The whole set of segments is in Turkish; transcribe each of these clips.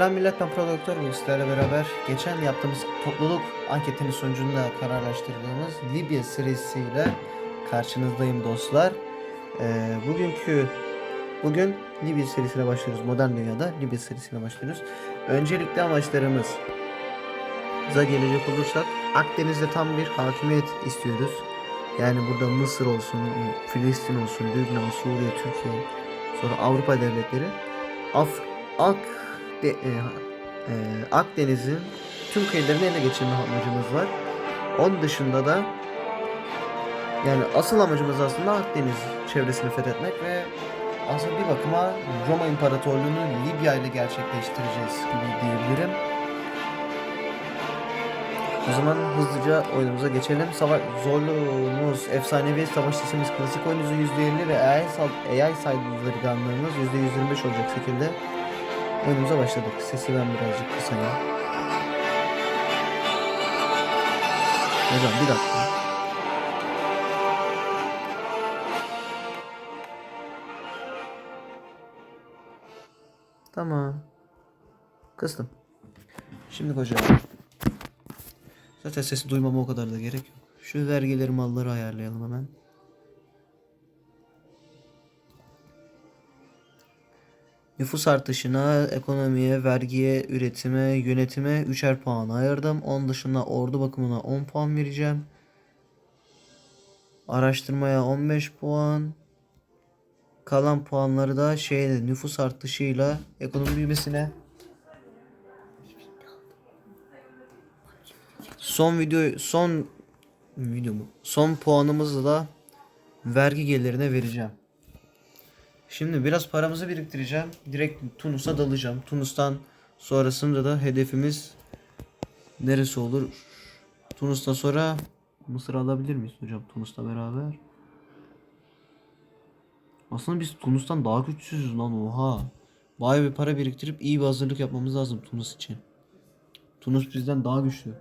Selam millet ben Prodüktör bu sizlerle beraber geçen yaptığımız topluluk anketinin sonucunda kararlaştırdığımız Libya serisiyle karşınızdayım dostlar. Ee, bugünkü bugün Libya serisine başlıyoruz. Modern dünyada Libya serisine başlıyoruz. Öncelikle amaçlarımız za gelecek olursak Akdeniz'de tam bir hakimiyet istiyoruz. Yani burada Mısır olsun, Filistin olsun, Lübnan, Suriye, Türkiye, sonra Avrupa devletleri Af Ak de, e, e, Akdeniz'in tüm kıyılarını ele geçirme amacımız var. Onun dışında da yani asıl amacımız aslında Akdeniz çevresini fethetmek ve aslında bir bakıma Roma İmparatorluğu'nu Libya ile gerçekleştireceğiz gibi diyebilirim. O zaman hızlıca oyunumuza geçelim. Savaş zorluğumuz, efsanevi savaş sesimiz, klasik oyunumuzun %50 ve AI, AI saldırganlığımız %125 olacak şekilde oyunumuza başladık. Sesi ben birazcık kısayım. Hocam bir dakika. Tamam. Kıstım. Şimdi hocam. Zaten sesi duymama o kadar da gerek yok. Şu vergileri malları ayarlayalım hemen. Nüfus artışına, ekonomiye, vergiye, üretime, yönetime 3'er puan ayırdım. Onun dışında ordu bakımına 10 puan vereceğim. Araştırmaya 15 puan. Kalan puanları da şeyde nüfus artışıyla ekonomi büyümesine Son video son video mu? Son puanımızı da vergi gelirine vereceğim. Şimdi biraz paramızı biriktireceğim. Direkt Tunus'a dalacağım. Tunus'tan sonrasında da hedefimiz neresi olur? Tunus'tan sonra Mısır alabilir miyiz hocam Tunus'la beraber? Aslında biz Tunus'tan daha güçsüzüz lan oha. Bayağı bir para biriktirip iyi bir hazırlık yapmamız lazım Tunus için. Tunus bizden daha güçlü.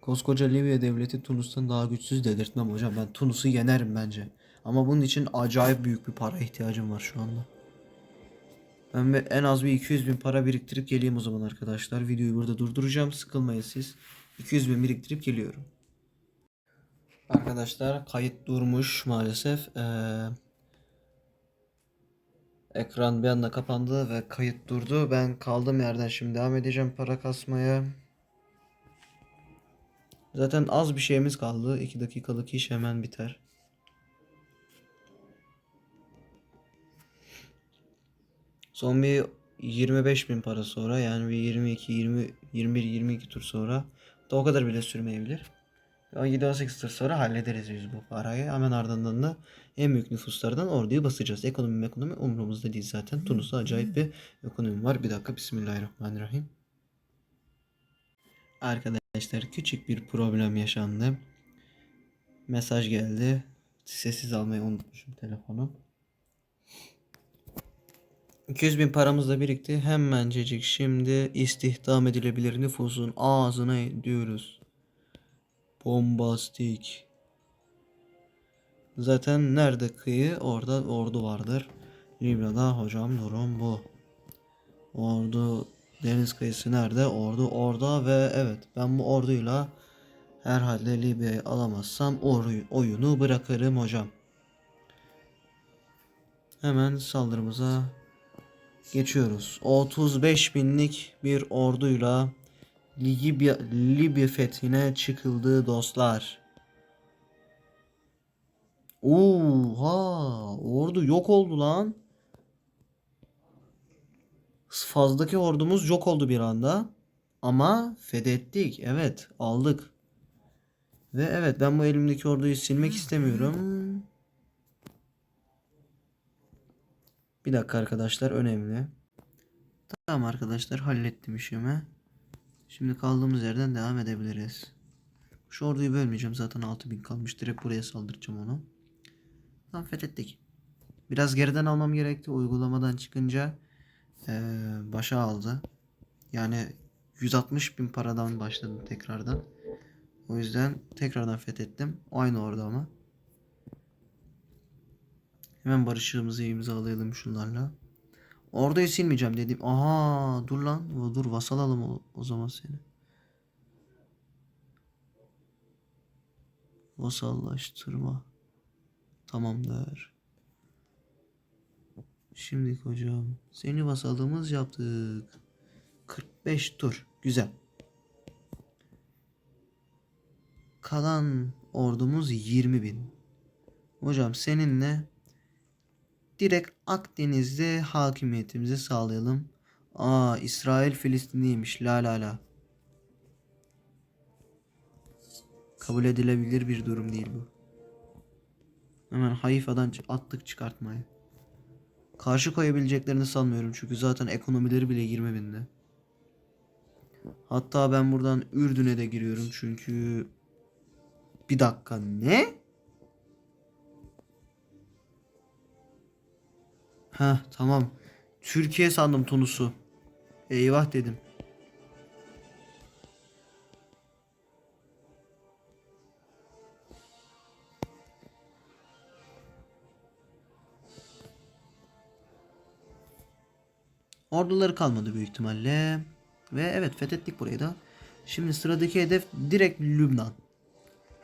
Koskoca Libya devleti Tunus'tan daha güçsüz dedirtmem hocam. Ben Tunus'u yenerim bence. Ama bunun için acayip büyük bir para ihtiyacım var şu anda. Ben en az bir 200 bin para biriktirip geleyim o zaman arkadaşlar. Videoyu burada durduracağım. Sıkılmayın siz. 200 bin biriktirip geliyorum. Arkadaşlar kayıt durmuş maalesef. Ee, ekran bir anda kapandı ve kayıt durdu. Ben kaldığım yerden şimdi devam edeceğim para kasmaya. Zaten az bir şeyimiz kaldı. 2 dakikalık iş hemen biter. Son bir 25 bin para sonra yani bir 22, 20, 21, 22 tur sonra da o kadar bile sürmeyebilir. 17-18 tur sonra hallederiz biz bu parayı. Hemen ardından da en büyük nüfuslardan orduyu basacağız. Ekonomi ekonomi umurumuzda değil zaten. Tunus'ta acayip bir ekonomi var. Bir dakika Bismillahirrahmanirrahim. Arkadaşlar küçük bir problem yaşandı. Mesaj geldi. Sessiz almayı unutmuşum telefonu. 200 bin paramız da birikti. Hemencecik şimdi istihdam edilebilir nüfusun ağzına diyoruz. Bombastik. Zaten nerede kıyı orada ordu vardır. Libya'da hocam durum bu. Ordu deniz kıyısı nerede? Ordu orada ve evet ben bu orduyla herhalde Libya'yı alamazsam oy- oyunu bırakırım hocam. Hemen saldırımıza geçiyoruz. 35 binlik bir orduyla Libya, Libya fethine çıkıldı dostlar. Oha! Ordu yok oldu lan. Faz'daki ordumuz yok oldu bir anda. Ama fethettik. Evet aldık. Ve evet ben bu elimdeki orduyu silmek istemiyorum. Bir dakika arkadaşlar önemli. Tamam arkadaşlar hallettim işimi. Şimdi kaldığımız yerden devam edebiliriz. Şu orduyu bölmeyeceğim zaten 6000 kalmış. Direkt buraya saldıracağım onu. Tamam fethettik. Biraz geriden almam gerekti. Uygulamadan çıkınca eee, başa aldı. Yani 160 bin paradan başladım tekrardan. O yüzden tekrardan fethettim. Aynı orada ama. Hemen barışığımızı imzalayalım şunlarla. Orduyu silmeyeceğim dedim. Aha dur lan. Dur vasal alalım o, o zaman seni. Vasallaştırma. Tamamdır. Şimdi hocam seni vasallığımız yaptık. 45 tur. Güzel. Kalan ordumuz 20 bin. Hocam seninle direkt Akdeniz'de hakimiyetimizi sağlayalım. Aa İsrail Filistinliymiş. La la la. Kabul edilebilir bir durum değil bu. Hemen Hayfa'dan attık çıkartmayı. Karşı koyabileceklerini sanmıyorum çünkü zaten ekonomileri bile 20 binde. Hatta ben buradan Ürdün'e de giriyorum çünkü... Bir dakika ne? Heh tamam. Türkiye sandım Tunus'u. Eyvah dedim. Orduları kalmadı büyük ihtimalle. Ve evet fethettik burayı da. Şimdi sıradaki hedef direkt Lübnan.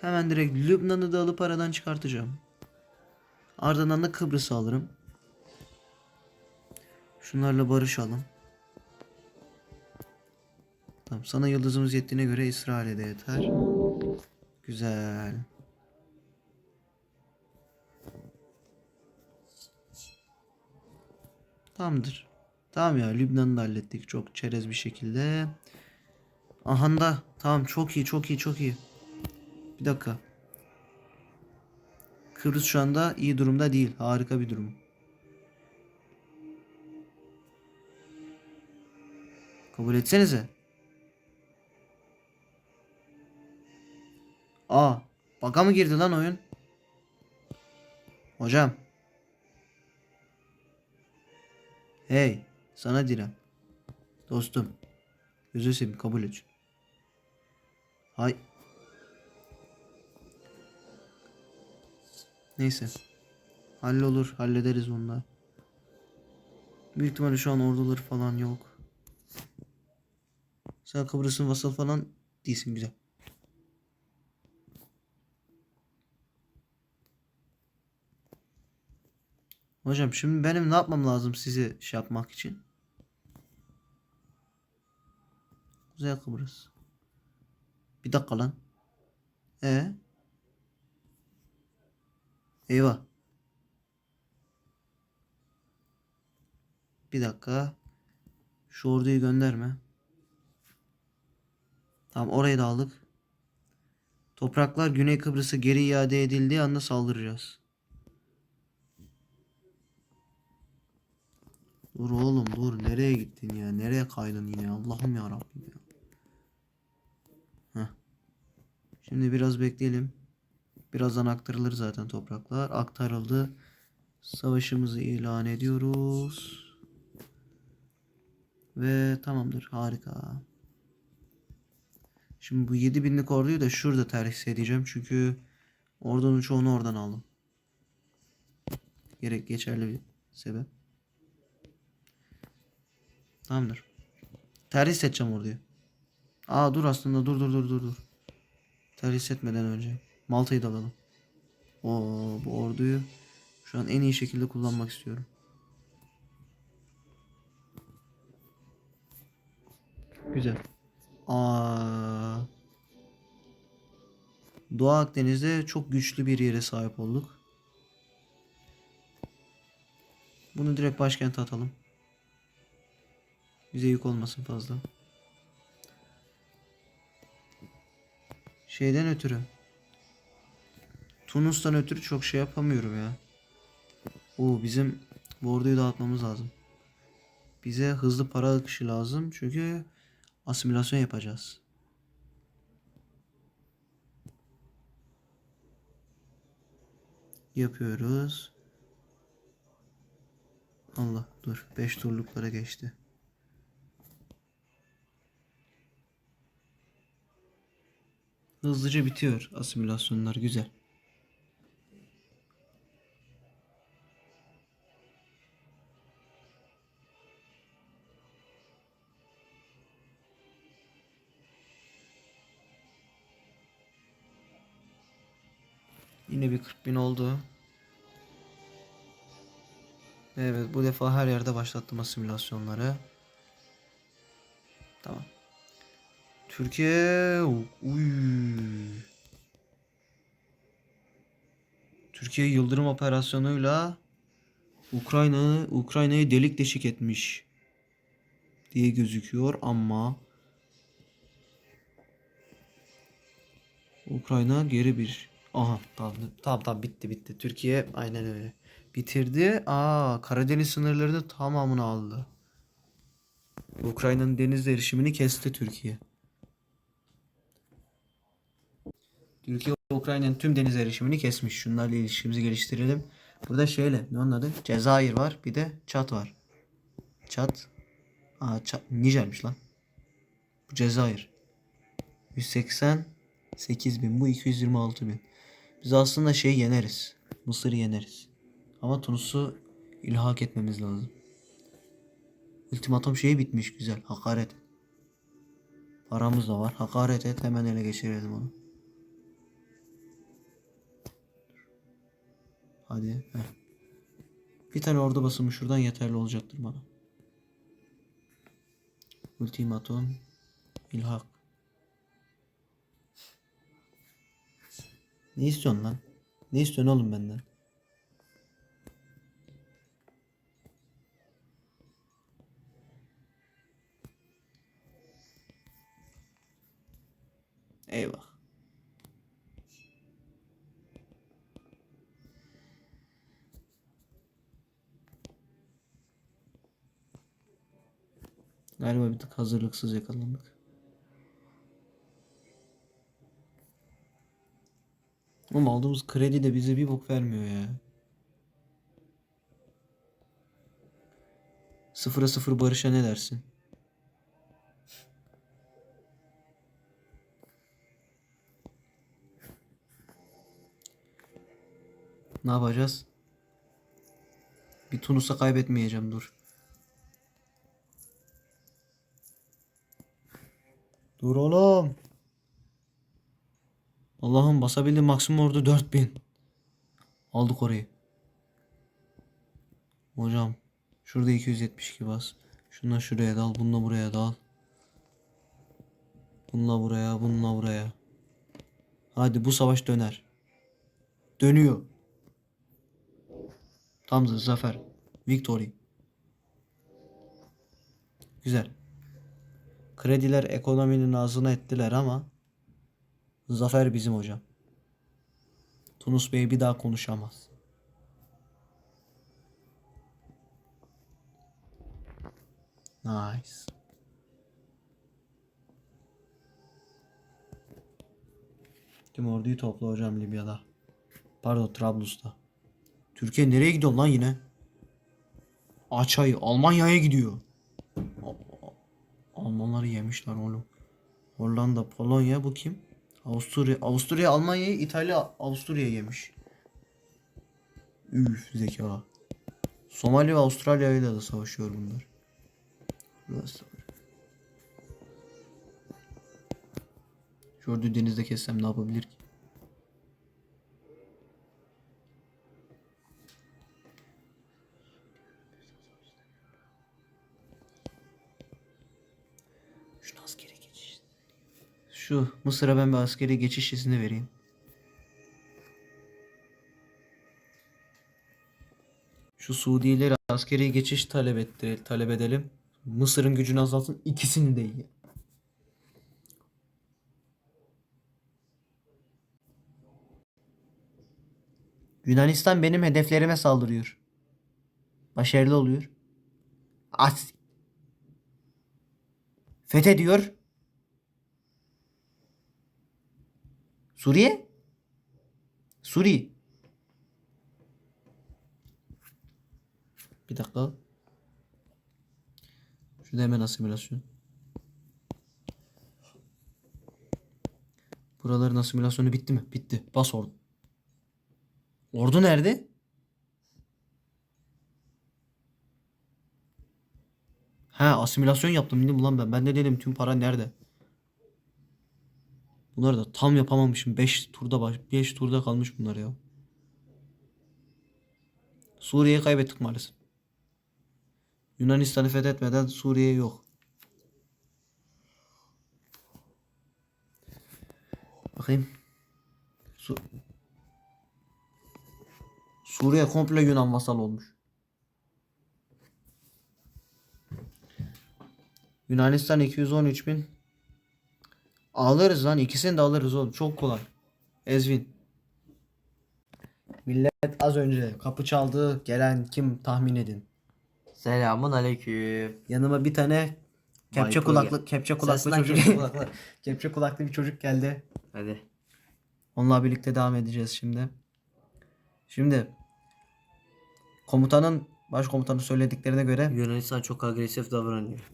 Hemen direkt Lübnan'ı da alıp aradan çıkartacağım. Ardından da Kıbrıs'ı alırım. Şunlarla barışalım. Tamam sana yıldızımız yettiğine göre İsrail'e de yeter. Güzel. Tamamdır. Tamam ya Lübnan'ı da hallettik çok çerez bir şekilde. Ahanda tamam çok iyi çok iyi çok iyi. Bir dakika. Kıbrıs şu anda iyi durumda değil. Harika bir durum. Kabul etsenize. Aa, baka mı girdi lan oyun? Hocam. Hey, sana direm. Dostum. Gözü seveyim kabul et. Hay. Neyse. Hallolur, hallederiz onları. Büyük ihtimalle şu an orduları falan yok. Sen Kıbrıs'ın vasal falan değilsin güzel. Hocam şimdi benim ne yapmam lazım sizi şey yapmak için? Kuzey Kıbrıs. Bir dakika lan. E? Eyvah. Bir dakika. Şu orduyu gönderme. Tamam orayı da aldık. Topraklar Güney Kıbrıs'a geri iade edildiği anda saldıracağız. Dur oğlum dur nereye gittin ya nereye kaydın yine Allah'ım ya Rabbim ya. Heh. Şimdi biraz bekleyelim. Birazdan aktarılır zaten topraklar. Aktarıldı. Savaşımızı ilan ediyoruz. Ve tamamdır harika. Şimdi bu 7000'lik orduyu da şurada terhis edeceğim. Çünkü ordunun çoğunu oradan aldım. Gerek geçerli bir sebep. Tamamdır. Terhis edeceğim orduyu. Aa dur aslında dur dur dur dur dur. Terhis etmeden önce. Malta'yı da alalım. Oo, bu orduyu şu an en iyi şekilde kullanmak istiyorum. Güzel. Aa. Doğu Akdeniz'de çok güçlü bir yere sahip olduk. Bunu direkt başkente atalım. Bize yük olmasın fazla. Şeyden ötürü. Tunus'tan ötürü çok şey yapamıyorum ya. Oo bizim bu orduyu dağıtmamız lazım. Bize hızlı para akışı lazım çünkü asimilasyon yapacağız. Yapıyoruz. Allah dur 5 turluklara geçti. Hızlıca bitiyor asimilasyonlar güzel. Yine bir 40 bin oldu. Evet bu defa her yerde başlattım asimilasyonları. Tamam. Türkiye uy. Türkiye yıldırım operasyonuyla Ukrayna Ukrayna'yı delik deşik etmiş diye gözüküyor ama Ukrayna geri bir aha tamam tamam tamam bitti bitti. Türkiye aynen öyle. Bitirdi. Aa Karadeniz sınırlarını tamamını aldı. Ukrayna'nın deniz erişimini kesti Türkiye. Türkiye Ukrayna'nın tüm deniz erişimini kesmiş. Şunlarla ilişkimizi geliştirelim. Burada şeyle ne onun adı? Cezayir var bir de Çat var. Çat? Aa Çat Nijer'miş lan. Bu Cezayir. 188 bin. Bu 226 bin. Biz aslında şey yeneriz. Mısır'ı yeneriz. Ama Tunus'u ilhak etmemiz lazım. Ultimatom şeyi bitmiş güzel. Hakaret. Paramız da var. Hakaret et hemen ele geçirelim onu. Hadi. Heh. Bir tane ordu basımı şuradan yeterli olacaktır bana. Ultimatom. ilhak. Ne istiyorsun lan? Ne istiyorsun oğlum benden? Eyvah. Galiba bir tık hazırlıksız yakalandık. Ama aldığımız kredi de bize bir bok vermiyor ya. Sıfıra sıfır barışa ne dersin? Ne yapacağız? Bir Tunus'a kaybetmeyeceğim dur. Dur oğlum. Allah'ım basabildiğim maksimum ordu 4000. Aldık orayı. Hocam şurada 272 bas. Şundan şuraya dal, bununla buraya dal. Bununla buraya, bununla buraya. Hadi bu savaş döner. Dönüyor. Tam zafer. Victory. Güzel. Krediler ekonominin ağzına ettiler ama Zafer bizim hocam. Tunus Bey bir daha konuşamaz. Nice. Tüm orduyu topla hocam Libya'da. Pardon Trablus'ta. Türkiye nereye gidiyor lan yine? Açay Almanya'ya gidiyor. Almanları yemişler oğlum. Hollanda, Polonya bu kim? Avusturya, Avusturya, Almanya'yı, İtalya, Avusturya yemiş. Üf zeka. Somali ve Avustralya ile de savaşıyor bunlar. Burası orduyu denizde kessem ne yapabilir ki? Şu Mısır'a ben bir askeri geçiş izni vereyim. Şu Suudileri askeri geçiş talep etti, talep edelim. Mısır'ın gücünü azaltsın ikisini de iyi. Yunanistan benim hedeflerime saldırıyor. Başarılı oluyor. As. Fethediyor. Suriye? Suriye. Bir dakika. Şurada hemen asimilasyon. Buraların asimilasyonu bitti mi? Bitti. Bas ordu. Ordu nerede? Ha asimilasyon yaptım bildim ulan ben. Ben de dedim tüm para nerede? Bunlar da tam yapamamışım. 5 turda baş 5 turda kalmış bunlar ya. Suriye'yi kaybettik maalesef. Yunanistan'ı fethetmeden Suriye yok. Bakayım. Su Suriye komple Yunan vasal olmuş. Yunanistan 213 bin. Alırız lan ikisini de alırız oğlum çok kolay. Ezvin. Millet az önce kapı çaldı. Gelen kim tahmin edin. Selamun aleyküm. Yanıma bir tane kepçe kulaklı kepçe kulaklı Sesinden çocuk kepçe kulaklı. kepçe kulaklı bir çocuk geldi. Hadi. Onunla birlikte devam edeceğiz şimdi. Şimdi komutanın başkomutanın söylediklerine göre Yunanistan çok agresif davranıyor.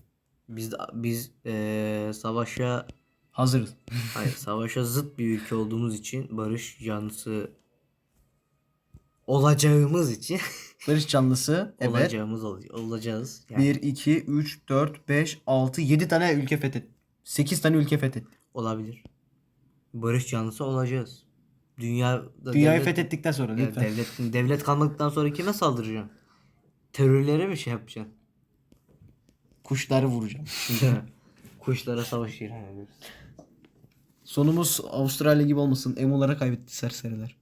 Biz biz eee, savaşa hazırız. hayır savaşa zıt bir ülke olduğumuz için barış yanlısı olacağımız için Barış canlısı evet. olacağımız ol- olacağız. Yani 1 2 3 4 5 6 7 tane ülke fethet. 8 tane ülke fethet. olabilir. Barış yanlısı olacağız. Dünya Dünyayı devlet, fethettikten sonra lütfen. devlet devlet kalmadıktan sonra kime saldıracaksın? Terörlere mi şey yapacaksın? Kuşları vuracağım. Kuşlara savaş ilan ediyoruz. Sonumuz Avustralya gibi olmasın. Emulara kaybetti serseriler.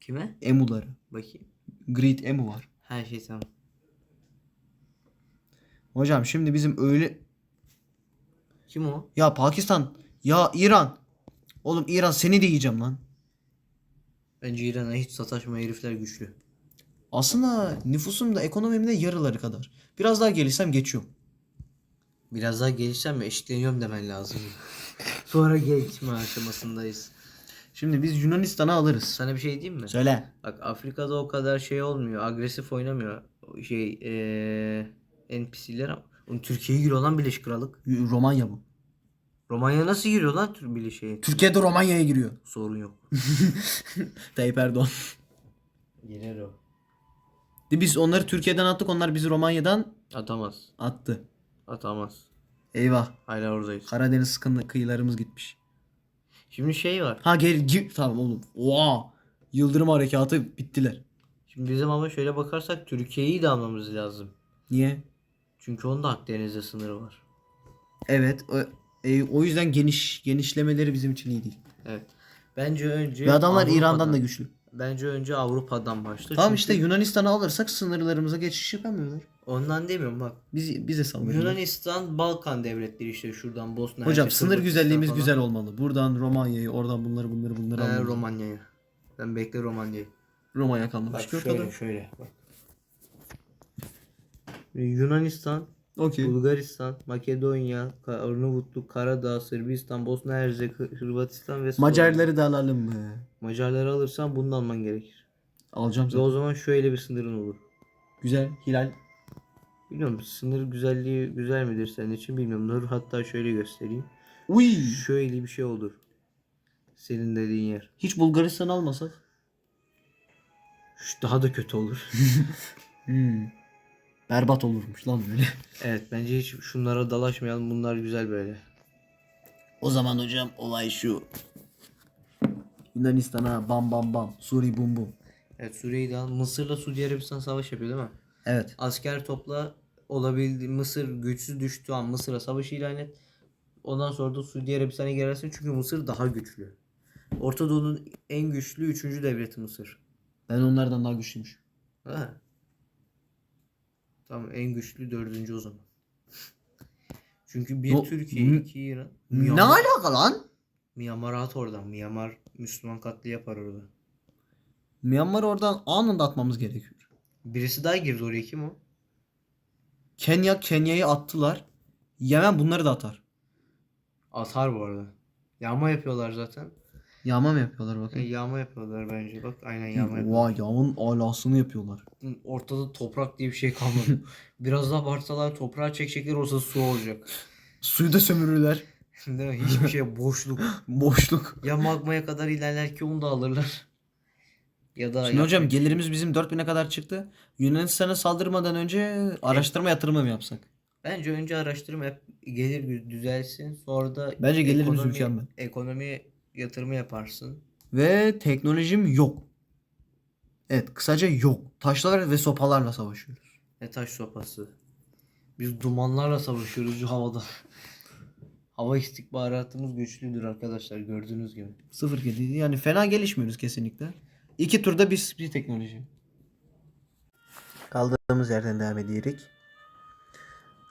Kime? Emuları. Bakayım. Great Emu var. Her şey tamam. Hocam şimdi bizim öyle Kim o? ya Pakistan ya İran. Oğlum İran seni de yiyeceğim lan. Bence İran'a hiç sataşma herifler güçlü. Aslında nüfusum da ekonomim de yarıları kadar. Biraz daha gelişsem geçiyorum. Biraz daha gelişsem mi eşitleniyorum demen lazım. Sonra gelişme aşamasındayız. Şimdi biz Yunanistan'ı alırız. Sana bir şey diyeyim mi? Söyle. Bak Afrika'da o kadar şey olmuyor. Agresif oynamıyor. Şey eee NPC'ler ama. Oğlum Türkiye'ye giriyor lan Birleşik Krallık. Romanya bu. Romanya nasıl giriyor lan Birleşik'e? Türkiye'de Romanya'ya giriyor. Sorun yok. Tayyip Erdoğan. Girer o. Biz onları Türkiye'den attık. Onlar bizi Romanya'dan Atamaz. attı. Atamaz. Eyvah. Hala oradayız. Karadeniz sıkıntı kıyılarımız gitmiş. Şimdi şey var. Ha geri gir. Tamam oğlum. Oha. Yıldırım harekatı bittiler. Şimdi bizim ama şöyle bakarsak Türkiye'yi de almamız lazım. Niye? Çünkü onun da Akdeniz'de sınırı var. Evet. O, e, o yüzden geniş genişlemeleri bizim için iyi değil. Evet. Bence önce Ve adamlar Avrupa'dan- İran'dan da güçlü. Bence önce Avrupa'dan başla. Tamam Çünkü işte Yunanistan'ı alırsak sınırlarımıza geçiş yapamıyorlar. Ondan demiyorum bak. Biz bize saldırıyorlar. Yunanistan, Balkan devletleri işte şuradan Bosna Hocam sınır güzelliğimiz falan. güzel olmalı. Buradan Romanya'yı, oradan bunları bunları bunları Ee. Romanya'ya. Ben bekle Romanya'yı. Romanya kaldı. Bak Başka şöyle ortada. şöyle bak. Yunanistan, Okey. Bulgaristan, Makedonya, Arnavutluk, Karadağ, Sırbistan, Bosna Hersek, Hı- Hırvatistan ve. Macarları da alalım mı? Macarları alırsan bunu da alman gerekir. Alacağım Ve zaten. o zaman şöyle bir sınırın olur. Güzel. Hilal. Bilmiyorum sınır güzelliği güzel midir senin için bilmiyorum. Dur hatta şöyle göstereyim. Uy. Şöyle bir şey olur. Senin dediğin yer. Hiç Bulgaristan almasak. Şu daha da kötü olur. Hmm. Berbat olurmuş lan böyle. evet bence hiç şunlara dalaşmayalım. Bunlar güzel böyle. O zaman hocam olay şu. Yunanistan'a bam bam bam. Suri bum bum. Evet Suriye'yi de al. Mısır'la Suudi Arabistan savaş yapıyor değil mi? Evet. Asker topla olabildi. Mısır güçsüz düştüğü an Mısır'a savaş ilan et. Ondan sonra da Suudi Arabistan'a girersin çünkü Mısır daha güçlü. Orta Doğu'nun en güçlü üçüncü devleti Mısır. Ben onlardan daha güçlüymüş. Ha. Tamam en güçlü dördüncü o zaman. Çünkü bir No- Türkiye, M- iki İran. Ne Myanmar, alaka lan? Myanmar at oradan. Myanmar Müslüman katli yapar orada. Myanmar oradan anında atmamız gerekiyor. Birisi daha girdi oraya kim o? Kenya Kenya'yı attılar. Yemen bunları da atar. Atar bu arada. Yağma yapıyorlar zaten. Yağma mı yapıyorlar E, bakın? yağma yapıyorlar bence. Bak aynen yağma yapıyorlar. Vay yağın alasını yapıyorlar. Ortada toprak diye bir şey kalmadı. Biraz daha abartsalar toprağa çekecekler olsa su olacak. Suyu da sömürürler. Değil mi? Hiçbir şey boşluk. Boşluk. Ya magmaya kadar ilerler ki onu da alırlar. Ya da Şimdi ya- hocam gelirimiz bizim 4000'e kadar çıktı. Yunanistan'a saldırmadan önce araştırma yatırımı mı yapsak? Bence önce araştırma hep gelir düzelsin sonra da Bence gelirimiz ekonomi- mükemmel. Ekonomi yatırımı yaparsın. Ve teknolojim yok. Evet kısaca yok. Taşlar ve sopalarla savaşıyoruz. Ne taş sopası. Biz dumanlarla savaşıyoruz şu havada. Hava istihbaratımız güçlüdür arkadaşlar gördüğünüz gibi. Sıfır kedi. Yani fena gelişmiyoruz kesinlikle. İki turda biz bir teknoloji. Kaldığımız yerden devam ediyoruz.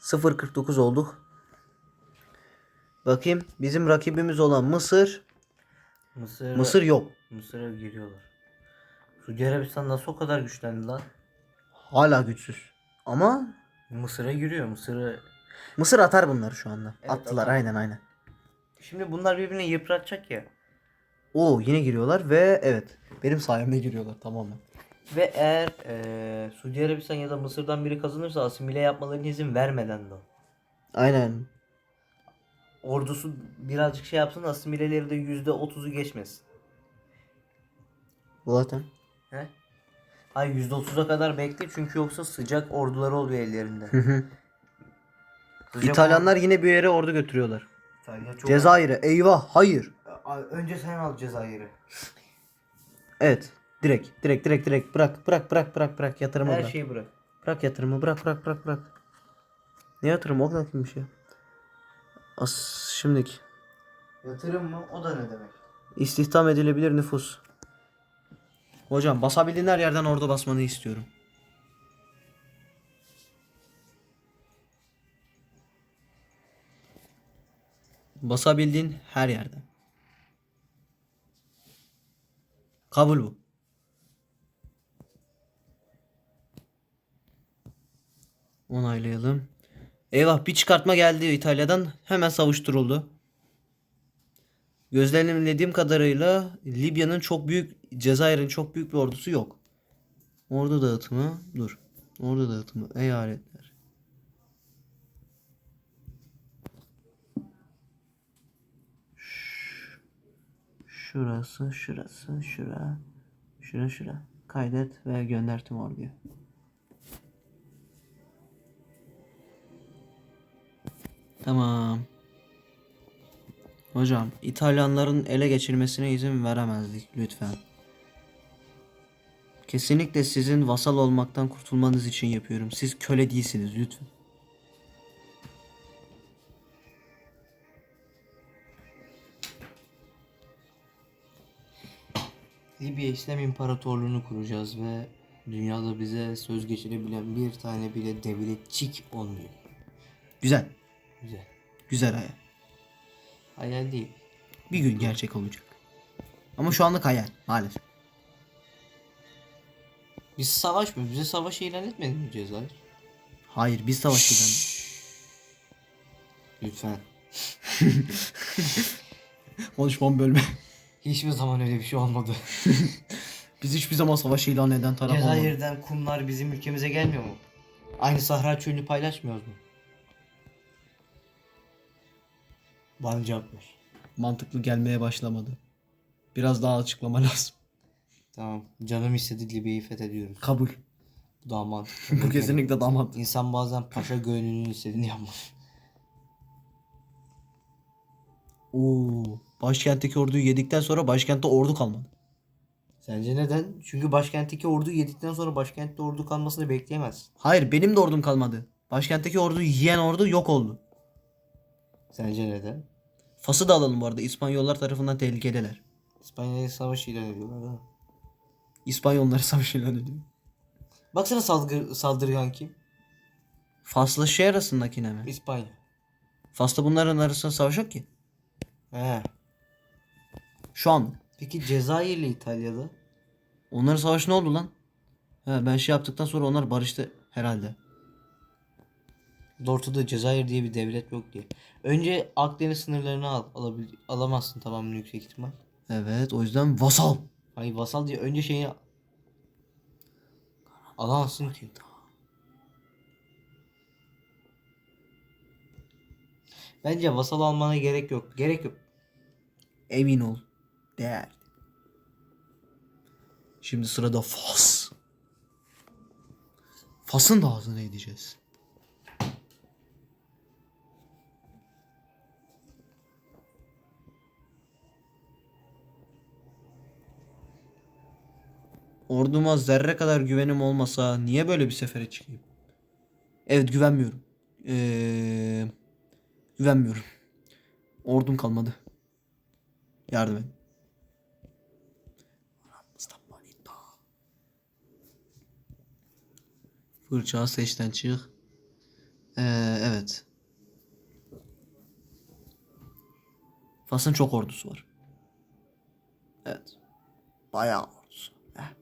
0.49 olduk. Bakayım bizim rakibimiz olan Mısır. Mısır, Mısır yok. Mısır'a giriyorlar. Suudi Arabistan nasıl o kadar güçlendi lan? Hala güçsüz. Ama Mısır'a giriyor. Mısır'ı Mısır atar bunları şu anda. Evet, Attılar atar. aynen aynen. Şimdi bunlar birbirini yıpratacak ya. Oo yine giriyorlar ve evet benim sayemde giriyorlar tamamen. Ve eğer eee Suudi Arabistan ya da Mısır'dan biri kazanırsa asimile yapmalarına izin vermeden de. o. Aynen. Ordusu birazcık şey yapsın asimileleri de yüzde otuzu geçmesin. Zaten. He? Hayır yüzde otuza kadar bekle çünkü yoksa sıcak orduları oluyor ellerinde. Hı hı. Sıcak İtalyanlar yine bir yere ordu götürüyorlar. or- İtalya çok... Cezayir'e. Eyvah hayır. Önce sen al Cezayir'i. Evet. Direkt direkt direkt direkt bırak bırak bırak bırak bırak yatırımı Her bırak. şeyi bırak. Bırak yatırımı bırak bırak bırak bırak. Ne yatırımı o kadar kimmiş ya. As şimdiki. Yatırım mı? O da ne demek? İstihdam edilebilir nüfus. Hocam basabildiğin her yerden ordu basmanı istiyorum. Basabildiğin her yerden. Kabul bu. Onaylayalım. Eyvah bir çıkartma geldi İtalya'dan. Hemen savuşturuldu. Gözlemlediğim kadarıyla Libya'nın çok büyük, Cezayir'in çok büyük bir ordusu yok. Ordu dağıtımı, dur. Ordu dağıtımı, eyaletler. Şurası, şurası, şura, şura, şura. Kaydet ve gönder tüm orduya. Tamam. Hocam İtalyanların ele geçirmesine izin veremezdik lütfen. Kesinlikle sizin vasal olmaktan kurtulmanız için yapıyorum. Siz köle değilsiniz lütfen. Libya İslam İmparatorluğunu kuracağız ve dünyada bize söz geçirebilen bir tane bile devletçik olmuyor. Güzel. Güzel. Güzel hayal. Hayal değil. Bir gün gerçek olacak. Ama şu anlık hayal maalesef. Biz savaşmıyoruz. Bize savaş ilan etmedi mi Cezayir? Hayır biz savaştık. Lütfen. Konuşmamı bölme. Hiçbir zaman öyle bir şey olmadı. Biz hiçbir zaman savaş ilan eden taraf olmadık. Cezayir'den kumlar bizim ülkemize gelmiyor mu? Aynı Sahra çölünü paylaşmıyoruz mu? Bana cevap ver. Mantıklı gelmeye başlamadı. Biraz daha açıklama lazım. Tamam. Canım istedi Libya'yı fethediyoruz. Kabul. Bu daha mantıklı. Bu kesinlikle damat. İnsan bazen paşa gönlünün istediğini yapmaz. Oo, başkentteki orduyu yedikten sonra başkentte ordu kalmadı. Sence neden? Çünkü başkentteki orduyu yedikten sonra başkentte ordu kalmasını bekleyemez. Hayır benim de ordum kalmadı. Başkentteki orduyu yiyen ordu yok oldu. Sence neden? Fas'ı da alalım bu arada. İspanyollar tarafından tehlikeliler. İspanya'ya savaş ilan ediyorlar ha. İspanyolları savaş ilan ediyor. Baksana saldırı, saldırgan kim? Fas'la şey arasındakine mi? İspanya. Fas'ta bunların arasında savaş yok ki. He. Şu an. Peki Cezayir ile İtalya'da? Onların savaşı ne oldu lan? He, ben şey yaptıktan sonra onlar barıştı herhalde. Ortada Cezayir diye bir devlet yok diye. Önce Akdeniz sınırlarını al. Alabil alamazsın tamamını yüksek ihtimal. Evet o yüzden vasal. Hayır vasal diye önce şeyi alamazsın ki. Bence vasal almana gerek yok. Gerek yok. Emin ol değerdi. Şimdi sırada Fas. Fas'ın da ağzına edeceğiz. Orduma zerre kadar güvenim olmasa niye böyle bir sefere çıkayım? Evet güvenmiyorum. Ee, güvenmiyorum. Ordum kalmadı. Yardım edin. Fırça seçten çık. Ee, evet. Fas'ın çok ordusu var. Evet. Bayağı ordusu. Heh.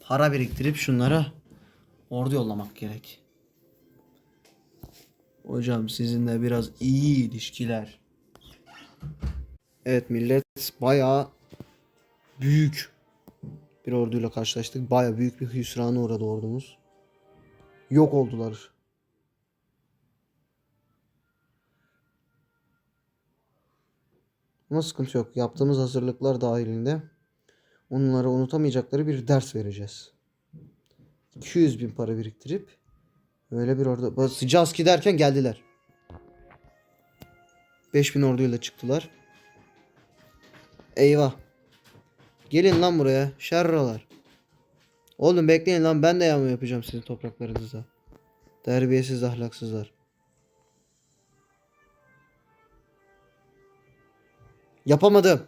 Para biriktirip şunlara ordu yollamak gerek. Hocam sizinle biraz iyi ilişkiler. Evet millet bayağı büyük bir orduyla karşılaştık. Bayağı büyük bir hüsrana uğradı ordumuz. Yok oldular. Ama sıkıntı yok. Yaptığımız hazırlıklar dahilinde onlara unutamayacakları bir ders vereceğiz. 200 bin para biriktirip öyle bir orada basacağız ki derken geldiler. 5000 orduyla çıktılar. Eyvah. Gelin lan buraya. Şerralar. Oğlum bekleyin lan ben de yağma yapacağım sizin topraklarınıza. Terbiyesiz ahlaksızlar. Yapamadım.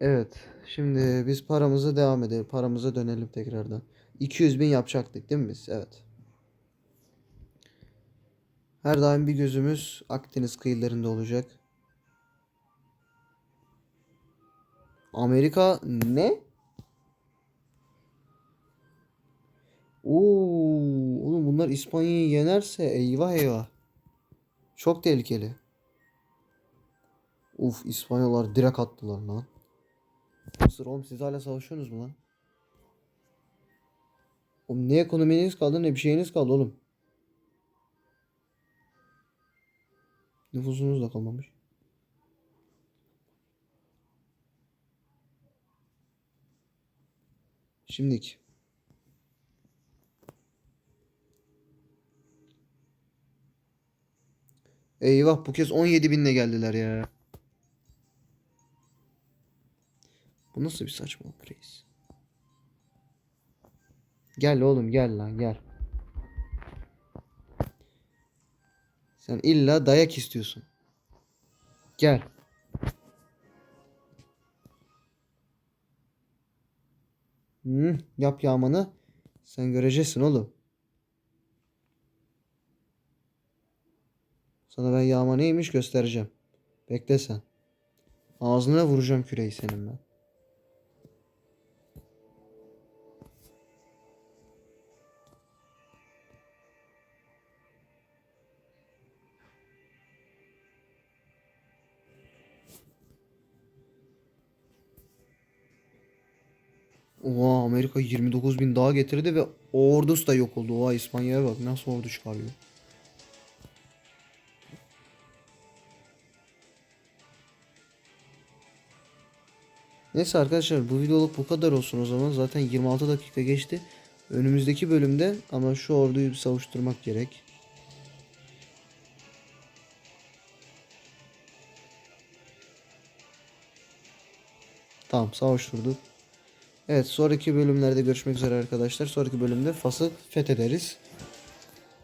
Evet. Şimdi biz paramızı devam edelim. Paramıza dönelim tekrardan. 200 bin yapacaktık değil mi biz? Evet. Her daim bir gözümüz Akdeniz kıyılarında olacak. Amerika ne? Oo, oğlum bunlar İspanya'yı yenerse eyvah eyvah. Çok tehlikeli. Uf İspanyollar direkt attılar lan. Mısır oğlum siz hala savaşıyorsunuz mu lan? Oğlum ne ekonominiz kaldı ne bir şeyiniz kaldı oğlum. Nüfusunuz da kalmamış. Şimdiki. Eyvah bu kez 17 binle geldiler ya. Bu nasıl bir saçmalık reis? Gel oğlum gel lan gel. Sen illa dayak istiyorsun. Gel. Hmm, yap yağmanı. Sen göreceksin oğlum. Sana ben yağma neymiş göstereceğim. Bekle sen. Ağzına vuracağım küreği senin ben. Oha Amerika 29 bin daha getirdi ve ordusu da yok oldu. Oha İspanya'ya bak nasıl ordu çıkarıyor. Neyse arkadaşlar bu videoluk bu kadar olsun o zaman. Zaten 26 dakika geçti. Önümüzdeki bölümde ama şu orduyu savuşturmak gerek. Tamam savuşturduk. Evet sonraki bölümlerde görüşmek üzere arkadaşlar. Sonraki bölümde Fas'ı fethederiz.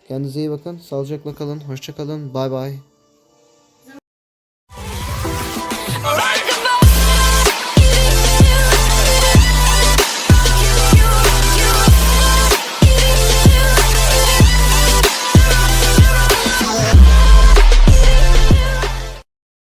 Kendinize iyi bakın. Sağlıcakla kalın. Hoşça kalın. Bay bay.